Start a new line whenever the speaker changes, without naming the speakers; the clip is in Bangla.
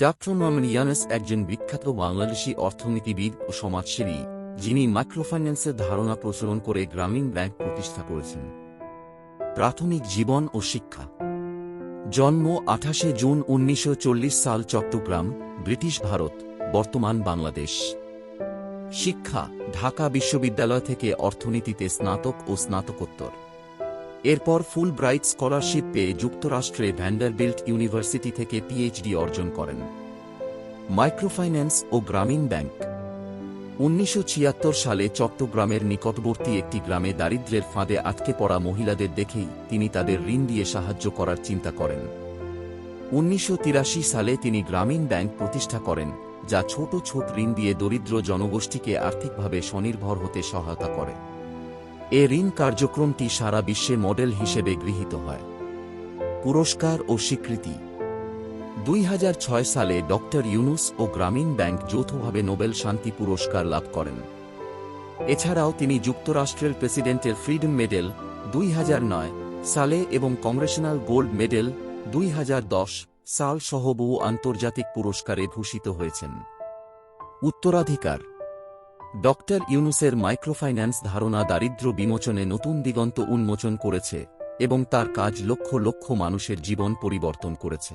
ডক্টর মোহাম্মদ ইয়ানাস একজন বিখ্যাত বাংলাদেশি অর্থনীতিবিদ ও সমাজসেবী যিনি মাইক্রোফাইন্যান্সের ধারণা প্রচলন করে গ্রামীণ ব্যাংক প্রতিষ্ঠা করেছেন প্রাথমিক জীবন ও শিক্ষা জন্ম আঠাশে জুন উনিশশো চল্লিশ সাল চট্টগ্রাম ব্রিটিশ ভারত বর্তমান বাংলাদেশ শিক্ষা ঢাকা বিশ্ববিদ্যালয় থেকে অর্থনীতিতে স্নাতক ও স্নাতকোত্তর এরপর ফুল ব্রাইট স্কলারশিপ পেয়ে যুক্তরাষ্ট্রে ভ্যান্ডারবিল্ট ইউনিভার্সিটি থেকে পিএইচডি অর্জন করেন। মাইক্রোফাইন্যান্স ও গ্রামীণ ব্যাংক উনিশশো ছিয়াত্তর সালে চট্টগ্রামের নিকটবর্তী একটি গ্রামে দারিদ্র্যের ফাঁদে আটকে পড়া মহিলাদের দেখেই তিনি তাদের ঋণ দিয়ে সাহায্য করার চিন্তা করেন। উনিশশো তিরাশি সালে তিনি গ্রামীণ ব্যাংক প্রতিষ্ঠা করেন, যা ছোট ছোট ঋণ দিয়ে দরিদ্র জনগোষ্ঠীকে আর্থিকভাবে স্বনির্ভর হতে সহায়তা করে। এ ঋণ কার্যক্রমটি সারা বিশ্বে মডেল হিসেবে গৃহীত হয়। পুরস্কার ও স্বীকৃতি। দুই হাজার ছয় সালে ডক্টর ইউনুস ও গ্রামীণ ব্যাংক যৌথভাবে নোবেল শান্তি পুরস্কার লাভ করেন। এছাড়াও তিনি যুক্তরাষ্ট্রের প্রেসিডেন্টের ফ্রিডম মেডেল দুই হাজার নয় সালে এবং কংগ্রেশনাল গোল্ড মেডেল দুই হাজার দশ সাল সহ বহু আন্তর্জাতিক পুরস্কারে ভূষিত হয়েছেন। উত্তরাধিকার ডক্টর ইউনুসের মাইক্রোফাইন্যান্স ধারণা দারিদ্র বিমোচনে নতুন দিগন্ত উন্মোচন করেছে এবং তার কাজ লক্ষ লক্ষ মানুষের জীবন পরিবর্তন করেছে।